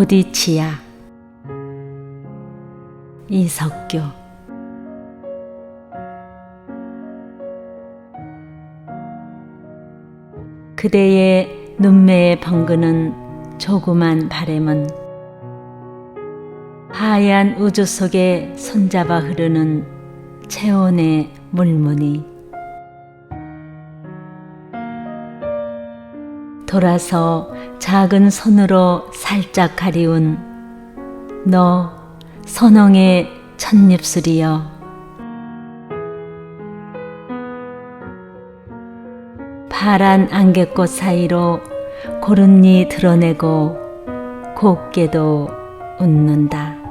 보디치야. 이석규 그대의 눈매에 벙그는 조그만 바램은 하얀 우주 속에 손잡아 흐르는 체온의 물무늬 돌아서 작은 손으로 살짝 가리운 너 선홍의 첫입술이여 파란 안개꽃 사이로 고른니 드러내고 곱게도 웃는다.